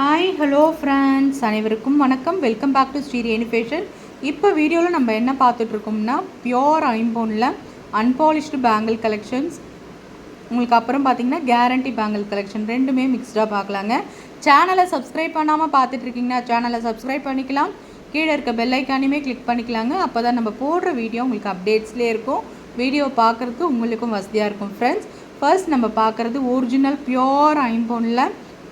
Hi hello friends அனைவருக்கும் வணக்கம். Welcome back to Sri ரேணுபேஷன் இப்போ வீடியோவில் நம்ம என்ன பார்த்துட்ருக்கோம்னா பியோர் ஐம்போனில் அன்பாலிஷ்டு பேங்கிள் கலெக்ஷன்ஸ் உங்களுக்கு அப்புறம் பார்த்தீங்கன்னா கேரண்டி பேங்கிள் கலெக்ஷன் ரெண்டுமே மிக்ஸ்டாக பார்க்கலாங்க. சேனலை சப்ஸ்கிரைப் பண்ணாமல் பார்த்துட்ருக்கீங்கன்னா சேனலை சப்ஸ்கிரைப் பண்ணிக்கலாம். கீழே இருக்க பெல்லைக்கானையுமே கிளிக் பண்ணிக்கலாங்க. அப்போ தான் நம்ம போடுற வீடியோ உங்களுக்கு அப்டேட்ஸ்லேயே இருக்கும். வீடியோ பார்க்குறதுக்கு உங்களுக்கும் வசதியாக இருக்கும் ஃப்ரெண்ட்ஸ் ஃபர்ஸ்ட் நம்ம பார்க்குறது ஒரிஜினல் பியோர் ஐம்போனில்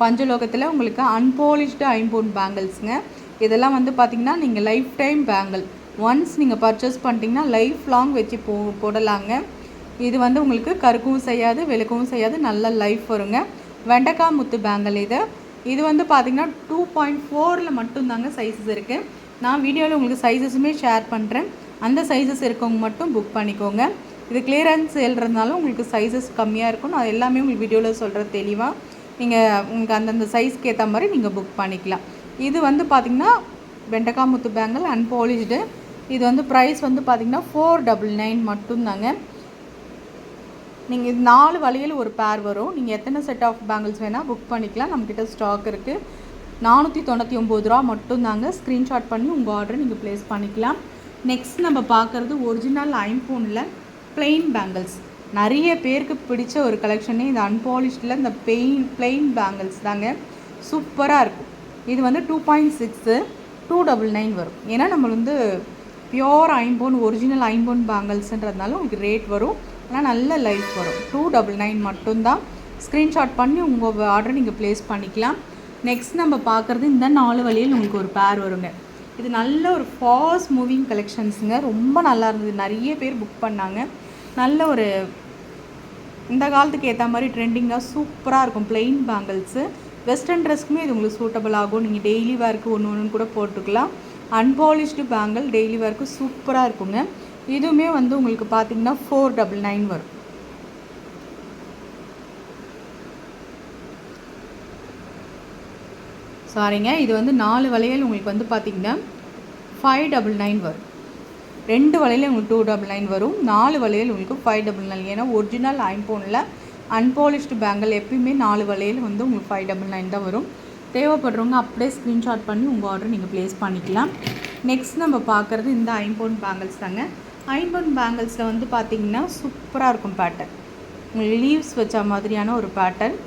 பஞ்சலோகத்தில் உங்களுக்கு அன்பாலிஷ்டு ஐம்போன் பேங்கிள்ஸுங்க இதெல்லாம் வந்து பார்த்திங்கன்னா நீங்கள் லைஃப் டைம் பேங்கிள் ஒன்ஸ் நீங்கள் பர்ச்சேஸ் பண்ணிட்டீங்கன்னா லைஃப் லாங் வச்சு போ போடலாங்க. இது வந்து உங்களுக்கு கருக்கவும் செய்யாது வெளுக்கவும் செய்யாது நல்ல லைஃப் வருங்க. வெண்டைக்காய் முத்து பேங்கிள் இது. இது வந்து பார்த்திங்கன்னா டூ பாயிண்ட் ஃபோரில் மட்டும்தாங்க சைஸஸ் இருக்குது நான் வீடியோவில் உங்களுக்கு சைஸஸுமே ஷேர் பண்ணுறேன் அந்த சைஸஸ் இருக்கவங்க மட்டும் புக் பண்ணிக்கோங்க. இது கிளியரன்ஸ் சேல்றதுனால உங்களுக்கு சைஸஸ் கம்மியாக இருக்கும் நான் எல்லாமே உங்களுக்கு வீடியோவில் சொல்கிறது தெளிவாக நீங்கள் உங்களுக்கு அந்தந்த சைஸ்க்கு ஏற்ற மாதிரி நீங்கள் புக் பண்ணிக்கலாம். இது வந்து பார்த்திங்கன்னா வெண்டக்காமுத்து முத்து அண்ட் அன்பாலிஷ்டு இது வந்து ப்ரைஸ் வந்து பார்த்திங்கன்னா ஃபோர் டபுள் நைன் மட்டும்தாங்க. நீங்கள் இது நாலு வழியில் ஒரு பேர் வரும். நீங்கள் எத்தனை செட் ஆஃப் பேங்கிள்ஸ் வேணால் புக் பண்ணிக்கலாம். நம்மக்கிட்ட ஸ்டாக் இருக்குது நானூற்றி தொண்ணூற்றி ஒம்பது ரூபா மட்டும்தாங்க. ஸ்க்ரீன்ஷாட் பண்ணி உங்கள் ஆர்டரை நீங்கள் ப்ளேஸ் பண்ணிக்கலாம். நெக்ஸ்ட் நம்ம பார்க்குறது ஒரிஜினல் ஐஃபோனில் ப்ளெயின் பேங்கிள்ஸ் நிறைய பேருக்கு பிடிச்ச ஒரு கலெக்ஷனே இந்த அன்பாலிஷ்டில் இந்த பெயின் பிளெயின் பேங்கிள்ஸ் தாங்க. சூப்பராக இருக்கும். இது வந்து two point six two double nine வரும். ஏன்னா நம்ம வந்து பியோர் ஐம்போன் ஒரிஜினல் ஐம்போன் பேங்கிள்ஸ்ன்றதுனால உங்களுக்கு ரேட் வரும். ஆனால் நல்ல லைஃப் வரும். டூ டபுள் நைன் மட்டும்தான். ஸ்க்ரீன்ஷாட் பண்ணி உங்கள் ஆர்டர் நீங்கள் ப்ளேஸ் பண்ணிக்கலாம். நெக்ஸ்ட் நம்ம பார்க்குறது இந்த நாலு வழியில் உங்களுக்கு ஒரு பேர் வருங்க. இது நல்ல ஒரு ஃபாஸ்ட் மூவிங் கலெக்ஷன்ஸுங்க ரொம்ப நல்லா இருந்தது. நிறைய பேர் புக் பண்ணாங்க. நல்ல ஒரு இந்த காலத்துக்கு ஏற்ற மாதிரி ட்ரெண்டிங்காக சூப்பராக இருக்கும். பிளெயின் பேங்கிள்ஸு வெஸ்டர்ன் ட்ரெஸ்க்குமே இது உங்களுக்கு சூட்டபிள் ஆகும். நீங்கள் டெய்லி வேர்க்கு ஒன்று ஒன்று கூட போட்டுக்கலாம். அன்பாலிஷ்டு பேங்கிள் டெய்லி வேர்க்கு சூப்பராக இருக்குங்க. இதுவுமே வந்து உங்களுக்கு பார்த்தீங்கன்னா ஃபோர் டபுள் நைன் வரும். சாரிங்க இது வந்து நாலு வளையல் உங்களுக்கு வந்து பார்த்தீங்கன்னா ஃபைவ் டபுள் நைன் வரும். ரெண்டு வலையில் உங்களுக்கு டூ டபுள் நைன் வரும். நாலு வலையில் உங்களுக்கு ஃபைவ் டபுள் நைன் ஏன்னா ஒரிஜினல் ஐம்போனில் அன்பாலிஷ்டு பேங்கிள் எப்பயுமே நாலு வலையில் வந்து உங்களுக்கு ஃபைவ் டபுள் நைன் தான் வரும். தேவைப்படுறவங்க அப்படியே ஸ்க்ரீன்ஷாட் பண்ணி உங்கள் ஆர்டர் நீங்கள் ப்ளேஸ் பண்ணிக்கலாம். நெக்ஸ்ட் நம்ம பார்க்குறது இந்த ஐம்போன் பேங்கிள்ஸ் தாங்க. ஐம்போன் பேங்கிள்ஸில் வந்து பார்த்திங்கன்னா சூப்பராக இருக்கும் பேட்டர்ன் உங்களுக்கு லீவ்ஸ் வச்ச மாதிரியான ஒரு பேட்டர்ன்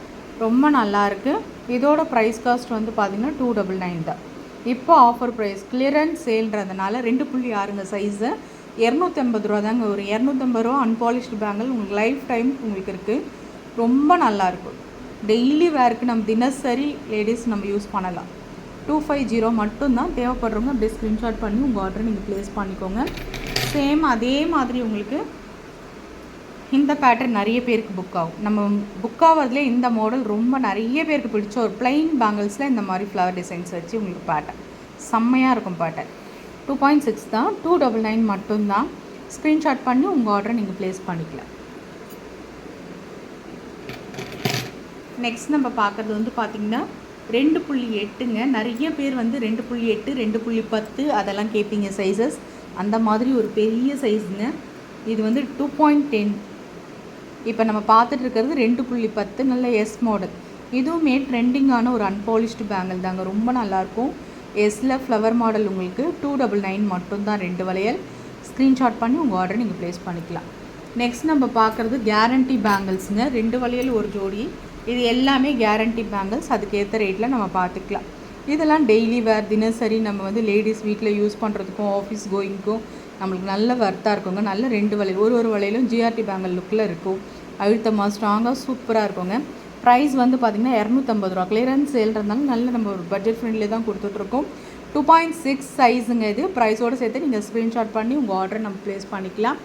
ரொம்ப நல்லாயிருக்கு இதோட ப்ரைஸ் காஸ்ட் வந்து பார்த்திங்கன்னா டூ டபுள் நைன் தான். இப்போ ஆஃபர் ப்ரைஸ் கிளியரன்ஸ் சேல்ன்றதுனால ரெண்டு புள்ளி ஆறுங்க சைஸு இரநூத்தம்பது ரூபா தாங்க ஒரு இரநூத்தம்பது ரூபா அன்பாலிஷ்டு பேங்கிள் உங்களுக்கு லைஃப் டைம் உங்களுக்கு இருக்குது ரொம்ப நல்லாயிருக்கும் டெய்லி வேருக்கு நம்ம தினசரி லேடிஸ் நம்ம யூஸ் பண்ணலாம். டூ ஃபைவ் ஜீரோ மட்டும்தான் தேவைப்படுறவங்க அப்படியே ஸ்க்ரீன்ஷாட் பண்ணி உங்கள் ஆர்டர் நீங்கள் ப்ளேஸ் பண்ணிக்கோங்க. சேம் அதே மாதிரி உங்களுக்கு இந்த பேட்டர்ன் நிறைய பேருக்கு புக் ஆகும். நம்ம புக் ஆகிறதுலே இந்த மாடல் ரொம்ப நிறைய பேருக்கு பிடிச்ச ஒரு பிளைன் பேங்கிள்ஸில் இந்த மாதிரி ஃப்ளவர் டிசைன்ஸ் வச்சு உங்களுக்கு பேட்டர்ன் செம்மையாக இருக்கும் பேட்டர்ன் டூ பாயிண்ட் சிக்ஸ் தான். டூ டபுள் நைன் மட்டும்தான். ஸ்க்ரீன்ஷாட் பண்ணி உங்கள் ஆர்டரை நீங்கள் ப்ளேஸ் பண்ணிக்கலாம். நெக்ஸ்ட் நம்ம பார்க்குறது வந்து பார்த்திங்கன்னா ரெண்டு புள்ளி எட்டுங்க. நிறைய பேர் வந்து ரெண்டு புள்ளி எட்டு ரெண்டு புள்ளி பத்து அதெல்லாம் கேட்பீங்க சைஸஸ் அந்த மாதிரி ஒரு பெரிய சைஸுங்க இது வந்து டூ பாயிண்ட் டென் இப்போ நம்ம பார்த்துட்டு இருக்கிறது ரெண்டு புள்ளி பத்து நல்ல எஸ் மாடல் இதுவுமே ட்ரெண்டிங்கான ஒரு அன்பாலிஷ்டு பேங்கிள் தாங்க. ரொம்ப நல்லாயிருக்கும் எஸ்ஸில் ஃப்ளவர் மாடல் உங்களுக்கு டூ டபுள் நைன் மட்டும்தான் ரெண்டு வளையல். ஸ்க்ரீன்ஷாட் பண்ணி உங்கள் ஆர்டர் நீங்கள் ப்ளேஸ் பண்ணிக்கலாம். நெக்ஸ்ட் நம்ம பார்க்குறது கேரண்டி பேங்கிள்ஸுங்க ரெண்டு வளையல் ஒரு ஜோடி. இது எல்லாமே கேரண்டி பேங்கிள்ஸ் அதுக்கேற்ற ரேட்டில் நம்ம பார்த்துக்கலாம். இதெல்லாம் டெய்லி வேர் தினசரி நம்ம வந்து லேடிஸ் வீட்டில் யூஸ் பண்ணுறதுக்கும் ஆஃபீஸ் கோயிங்க்கும் நம்மளுக்கு நல்ல வர்த்தாக இருக்குங்க. நல்ல ரெண்டு வளையல் ஒரு ஒரு வளையலும் ஜிஆர்டி பேங்கல் லுக்கில் இருக்கும். அழுத்தமாக ஸ்ட்ராங்காக சூப்பராக இருக்குங்க. ப்ரைஸ் வந்து பார்த்திங்கன்னா இரநூத்தம்பது ரூபா. கிளியரன்ஸ் சேல்றதுனால நல்ல நம்ம ஒரு பட்ஜெட் ஃப்ரெண்ட்லி தான் கொடுத்துட்ருக்கோம். டூ பாயிண்ட் சிக்ஸ் சைஸுங்க இது. ப்ரைஸோடு சேர்த்து நீங்கள் ஸ்க்ரீன்ஷாட் பண்ணி உங்கள் ஆர்டரை நம்ம ப்ளேஸ் பண்ணிக்கலாம்.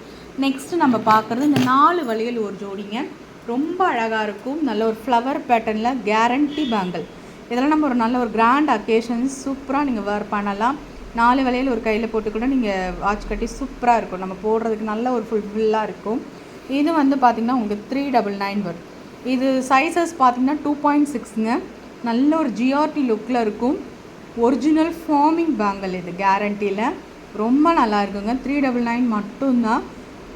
நெக்ஸ்ட்டு நம்ம பார்க்குறது இந்த நாலு வழிகள் ஒரு ஜோடிங்க. ரொம்ப அழகாக இருக்கும். நல்ல ஒரு ஃப்ளவர் பேட்டர்னில் கேரண்டி பேங்கிள் இதெல்லாம் நம்ம ஒரு நல்ல ஒரு கிராண்ட் அக்கேஷன்ஸ் சூப்பராக நீங்கள் வேர் பண்ணலாம். நாலு வளையல் ஒரு கையில் போட்டு கூட நீங்கள் வாட்ச் கட்டி சூப்பராக இருக்கும். நம்ம போடுறதுக்கு நல்ல ஒரு ஃபுல்ஃபில்லாக இருக்கும். இது வந்து பார்த்திங்கன்னா உங்களுக்கு த்ரீ டபுள் நைன் வரும். இது சைஸஸ் பார்த்திங்கன்னா டூ பாயிண்ட் சிக்ஸுங்க நல்ல ஒரு ஜிஆர்டி லுக்கில் இருக்கும். ஒரிஜினல் ஃபார்மிங் பேங்கல் இது கேரண்டியில் ரொம்ப நல்லா இருக்குங்க. த்ரீ டபுள் நைன் மட்டும்தான்.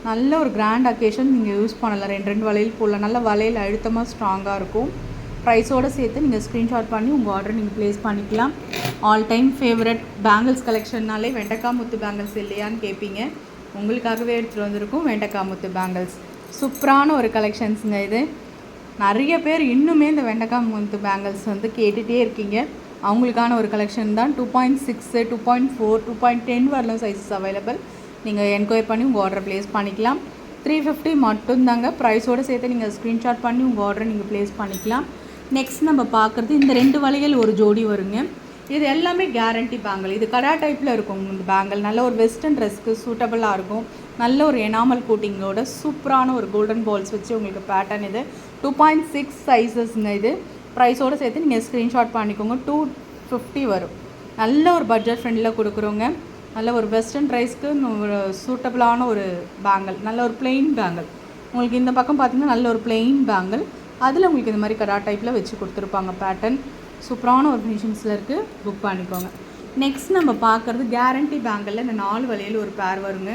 நல்ல ஒரு கிராண்ட் அக்கேஷன் நீங்கள் யூஸ் பண்ணலாம். ரெண்டு ரெண்டு வளையல் போடலாம். நல்ல வளையல் அழுத்தமாக ஸ்ட்ராங்காக இருக்கும். ப்ரைஸோடு சேர்த்து நீங்கள் ஸ்க்ரீன்ஷாட் பண்ணி உங்கள் ஆர்டர் நீங்கள் ப்ளேஸ் பண்ணிக்கலாம். ஆல் டைம் ஃபேவரட் பேங்கிள்ஸ் கலெக்ஷன்னாலே வெண்டக்காமுத்து பேங்கிள்ஸ் இல்லையான்னு கேட்பீங்க உங்களுக்காகவே எடுத்துகிட்டு வந்திருக்கும் வெண்டக்காமுத்து பேங்கிள்ஸ் சூப்பரான ஒரு கலெக்ஷன்ஸுங்க இது. நிறைய பேர் இன்னுமே இந்த வெண்டக்காமுத்து பேங்கிள்ஸ் வந்து கேட்டுகிட்டே இருக்கீங்க. அவங்களுக்கான ஒரு கலெக்ஷன் தான். Two point six two point four two point ten வரலாம் சைஸஸ் அவைலபிள் நீங்கள் என்கொயர் பண்ணி உங்கள் ஆர்டர் ப்ளேஸ் பண்ணிக்கலாம். த்ரீ ஃபிஃப்டி மட்டும்தாங்க. ப்ரைஸோடு சேர்த்து நீங்கள் ஸ்க்ரீன்ஷாட் பண்ணி உங்கள் ஆர்டரை நீங்கள் ப்ளேஸ் பண்ணிக்கலாம். நெக்ஸ்ட் நம்ம பார்க்குறது இந்த ரெண்டு வளையல் ஒரு ஜோடி வருங்க. இது எல்லாமே கேரண்டி பேங்கிள் இது கடா டைப்பில் இருக்கும் இந்த பேங்கிள் நல்ல ஒரு வெஸ்டர்ன் ட்ரெஸ்க்கு சூட்டபுளாக இருக்கும். நல்ல ஒரு எனாமல் கூட்டிங்களோட சூப்பரான ஒரு கோல்டன் பால்ஸ் வச்சு உங்களுக்கு பேட்டர்ன் இது. டூ பாயிண்ட் சிக்ஸ் சைஸஸ்ங்க இது. ப்ரைஸோடு சேர்த்து நீங்கள் ஸ்க்ரீன்ஷாட் பண்ணிக்கோங்க. டூ ஃபிஃப்டி வரும். நல்ல ஒரு பட்ஜெட் ஃப்ரெண்டில் கொடுக்குறோங்க. நல்ல ஒரு வெஸ்டர்ன் ட்ரைஸ்க்கு ஒரு சூட்டபுளான ஒரு பேங்கிள் நல்ல ஒரு பிளெயின் பேங்கிள் உங்களுக்கு இந்த பக்கம் பார்த்திங்கன்னா நல்ல ஒரு பிளெயின் பேங்கிள் அதில் உங்களுக்கு இந்த மாதிரி கடா டைப்பில் வச்சு கொடுத்துருப்பாங்க பேட்டர்ன் சூப்பரான ஒரு ஃபினிஷிங்ஸில் இருக்குது புக் பண்ணிக்கோங்க. நெக்ஸ்ட் நம்ம பார்க்குறது கேரண்டி பேங்கிளில் இந்த நாலு வலையில் ஒரு பேர் வருங்க.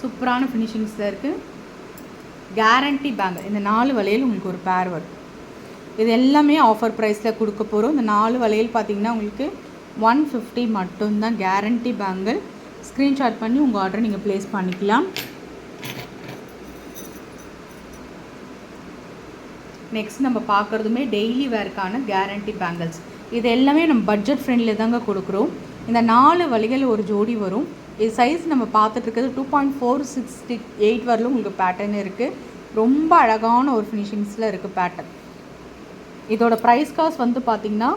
சூப்பரான ஃபினிஷிங்ஸில் இருக்குது கேரண்டி பேங்கிள் இந்த நாலு வலையில் உங்களுக்கு ஒரு பேர் வரும். இது எல்லாமே ஆஃபர் ப்ரைஸில் கொடுக்க போகிறோம் இந்த நாலு வலையில் பார்த்திங்கன்னா உங்களுக்கு ஒன் ஃபிஃப்டி மட்டும்தான் கேரண்டி பேங்கிள் ஸ்க்ரீன்ஷாட் பண்ணி உங்கள் ஆர்டர் நீங்கள் ப்ளேஸ் பண்ணிக்கலாம். நெக்ஸ்ட் நம்ம பார்க்குறதுமே டெய்லி வேர்க்கான கேரண்டி பேங்கிள்ஸ் இது எல்லாமே நம்ம பட்ஜெட் ஃப்ரெண்ட்லி தாங்க கொடுக்குறோம். இந்த நாலு வழிகள் ஒரு ஜோடி வரும். இது சைஸ் நம்ம பார்த்துட்டு இருக்கிறது two point four sixty eight வரலும் உங்களுக்கு பேட்டர்ன் இருக்குது ரொம்ப அழகான ஒரு ஃபினிஷிங்ஸில் இருக்குது பேட்டர்ன் இதோட ப்ரைஸ் காஸ்ட் வந்து பார்த்திங்கன்னா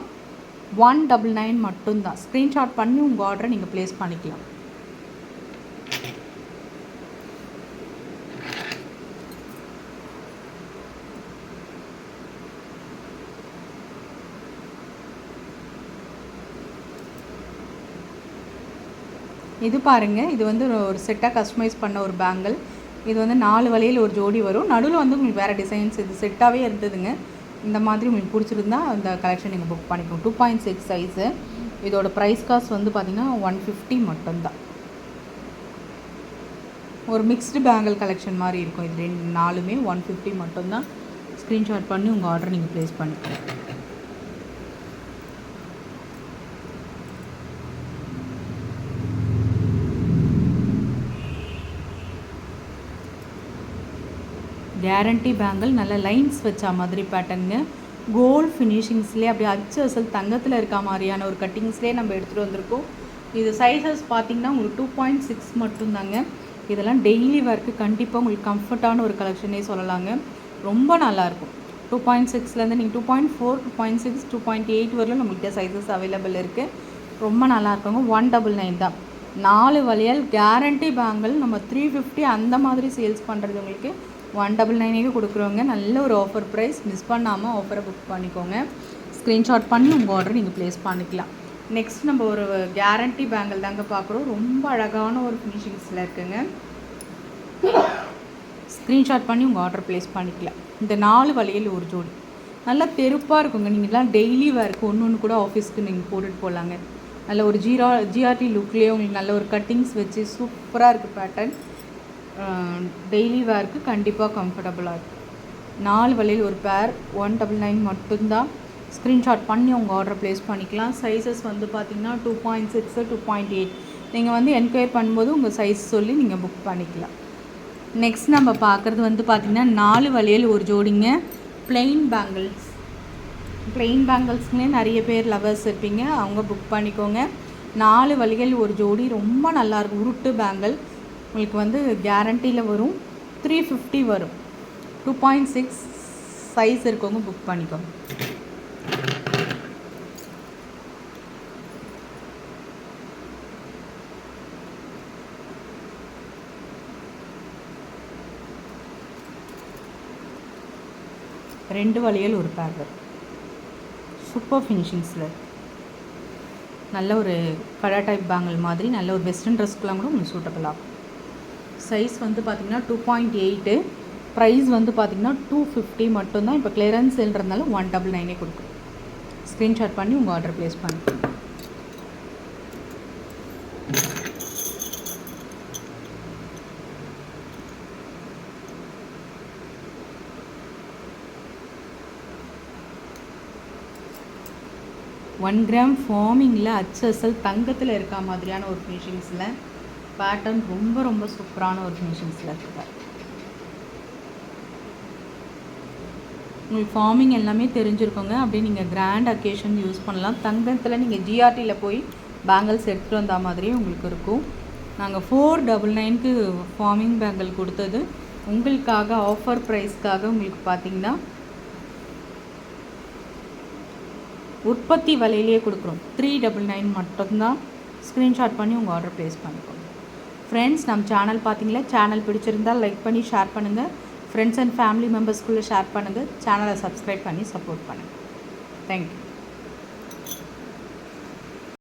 ஒன் டபுள் நைன் மட்டும்தான். ஸ்க்ரீன்ஷாட் பண்ணி உங்கள் ஆர்டரை நீங்கள் ப்ளேஸ் பண்ணிக்கலாம். இது பாருங்கள் இது வந்து ஒரு செட்டாக கஸ்டமைஸ் பண்ண ஒரு பேங்கிள் இது வந்து நாலு வலையில் ஒரு ஜோடி வரும். நடுவில் வந்து உங்களுக்கு வேறு டிசைன்ஸ் இது செட்டாகவே இருந்ததுங்க. இந்த மாதிரி உங்களுக்கு பிடிச்சிருந்தா அந்த கலெக்ஷன் நீங்கள் புக் பண்ணிக்கணும் டூ பாயிண்ட் சிக்ஸ் சைஸு இதோட ப்ரைஸ் காஸ்ட் வந்து பார்த்திங்கன்னா ஒன் ஃபிஃப்டி மட்டும்தான். ஒரு மிக்ஸ்டு பேங்கிள் கலெக்ஷன் மாதிரி இருக்கும். இது ரெண்டு நாலுமே ஒன் ஃபிஃப்டி மட்டும்தான். ஸ்க்ரீன்ஷாட் பண்ணி உங்கள் ஆர்டர் நீங்கள் ப்ளேஸ் பண்ணிக்கலாம். கேரண்டி பேங்கிள் நல்ல லைன்ஸ் வச்ச மாதிரி பேட்டர்னுங்க கோல்ட் ஃபினிஷிங்ஸ்லேயே அப்படியே அச்சு அசல் தங்கத்தில் இருக்க மாதிரியான ஒரு கட்டிங்ஸ்லேயே நம்ம எடுத்துகிட்டு வந்திருக்கோம். இது சைஸஸ் பார்த்திங்கன்னா உங்களுக்கு டூ பாயிண்ட் சிக்ஸ் மட்டும்தாங்க. இதெல்லாம் டெய்லி ஒர்க்கு கண்டிப்பாக உங்களுக்கு கம்ஃபர்ட்டான ஒரு கலெக்ஷனே சொல்லலாங்க. ரொம்ப நல்லாயிருக்கும் டூ பாயிண்ட் சிக்ஸ்லேருந்து நீங்கள் two point four two point six two point eight வரலும் நம்மள்கிட்ட சைஸஸ் அவைலபிள் இருக்குது ரொம்ப நல்லா இருக்குங்க. ஒன் டபுள் நைன் தான். நாலு வளையல் கேரண்டி பேங்கிள் நம்ம த்ரீ ஃபிஃப்டி அந்த மாதிரி சேல்ஸ் பண்ணுறது உங்களுக்கு ஒன் டபுள் நைனுக்கு கொடுக்குறவங்க நல்ல ஒரு ஆஃபர் ப்ரைஸ் மிஸ் பண்ணாமல் ஆஃபரை புக் பண்ணிக்கோங்க. ஸ்க்ரீன்ஷாட் பண்ணி உங்கள் ஆர்டர் நீங்கள் ப்ளேஸ் பண்ணிக்கலாம். நெக்ஸ்ட் நம்ம ஒரு கேரண்டி பேங்கிள் தாங்க பார்க்குறோம். ரொம்ப அழகான ஒரு ஃபினிஷிங்ஸில் இருக்குங்க. ஸ்க்ரீன்ஷாட் பண்ணி உங்கள் ஆர்டர் ப்ளேஸ் பண்ணிக்கலாம். இந்த நாலு வழியில் ஒரு ஜோடி. நல்லா தெருப்பாக இருக்குங்க. நீங்கள்லாம் டெய்லி வேர்க்கு ஒன்று ஒன்று கூட ஆஃபீஸ்க்கு நீங்கள் போட்டுட்டு போகலாங்க நல்ல ஒரு ஜீரா ஜிஆர்டி லுக்லேயே உங்களுக்கு நல்ல ஒரு கட்டிங்ஸ் வச்சு சூப்பராக இருக்குது பேட்டர்ன் டெய்லி வேர்க்கு கண்டிப்பாக கம்ஃபர்டபுளாக இருக்கும். நாலு வழியில் ஒரு பேர் ஒன் டபுள் நைன் மட்டும்தான் ஸ்க்ரீன்ஷாட் பண்ணி உங்கள் ஆர்டர் ப்ளேஸ் பண்ணிக்கலாம். சைஸஸ் வந்து பார்த்திங்கன்னா two point six two point eight நீங்கள் வந்து என்கொயர் பண்ணும்போது உங்கள் சைஸ் சொல்லி நீங்கள் புக் பண்ணிக்கலாம். நெக்ஸ்ட் நம்ம பார்க்குறது வந்து பார்த்திங்கன்னா நாலு வழியில் ஒரு ஜோடிங்க பிளெயின் பேங்கிள்ஸ் பிளெயின் பேங்கிள்ஸ்ங்களே நிறைய பேர் லவர்ஸ் இருப்பீங்க. அவங்க புக் பண்ணிக்கோங்க. நாலு வழிகள் ஒரு ஜோடி ரொம்ப நல்லாயிருக்கும் உருட்டு பேங்கிள் உங்களுக்கு வந்து கேரண்டியில் வரும். த்ரீ ஃபிஃப்டி வரும். டூ பாயிண்ட் சிக்ஸ் சைஸ் இருக்கவங்க புக் பண்ணிக்கோங்க. ரெண்டு வழியில் ஒரு பேர் வரும் சூப்பர் ஃபினிஷிங்ஸில் நல்ல ஒரு கடா டைப் பேங்கிள் மாதிரி நல்ல ஒரு வெஸ்டர்ன் ட்ரெஸ்க்குலாம் கூட உங்களுக்கு சூட்டபிள் ஆகும். சைஸ் வந்து பார்த்திங்கன்னா டூ பாயிண்ட் எயிட்டு ப்ரைஸ் வந்து பார்த்திங்கன்னா டூ ஃபிஃப்டி மட்டும்தான். இப்போ கிளியரன்ஸ் சேல்ன்றதுனால ஒன் டபுள் நைனே கொடுக்கும். ஸ்க்ரீன்ஷாட் பண்ணி உங்கள் ஆர்டர் ப்ளேஸ் பண்ணுங்க. ஒன் கிராம் ஃபார்மிங்கில் அச்சசல் தங்கத்தில் இருக்க மாதிரியான ஒரு ஃபினிஷிங்ஸில் பேட்டர்ன் ரொம்ப ரொம்ப சூப்பரான ஒரு ஃபினிஷிங்ஸில் இருக்குது உங்களுக்கு ஃபார்மிங் எல்லாமே தெரிஞ்சிருக்கோங்க. அப்படியே நீங்கள் கிராண்ட் அக்கேஷன் யூஸ் பண்ணலாம். தங்கத்தில் நீங்கள் ஜிஆர்டியில் போய் பேங்கிள்ஸ் எடுத்துகிட்டு வந்த மாதிரியே உங்களுக்கு இருக்கும். நாங்கள் ஃபோர் டபுள் நைனுக்கு ஃபார்மிங் பேங்கிள் கொடுத்தது. உங்களுக்காக ஆஃபர் ப்ரைஸ்க்காக உங்களுக்கு பார்த்தீங்கன்னா உற்பத்தி விலையிலேயே கொடுக்குறோம். த்ரீ டபுள் நைன் மட்டும்தான். ஸ்க்ரீன்ஷாட் பண்ணி உங்கள் ஆர்டர் ப்ளேஸ் பண்ணிக்கோங்க. ஃப்ரெண்ட்ஸ் நம்ம சேனல் பார்த்தீங்களா சேனல் பிடிச்சிருந்தால் லைக் பண்ணி ஷேர் பண்ணுங்கள் ஃப்ரெண்ட்ஸ் அண்ட் ஃபேமிலி மெம்பர்ஸ்குள்ளே ஷேர் பண்ணுங்கள் சேனலை சப்ஸ்கிரைப் பண்ணி சப்போர்ட் பண்ணுங்கள் தேங்க்யூ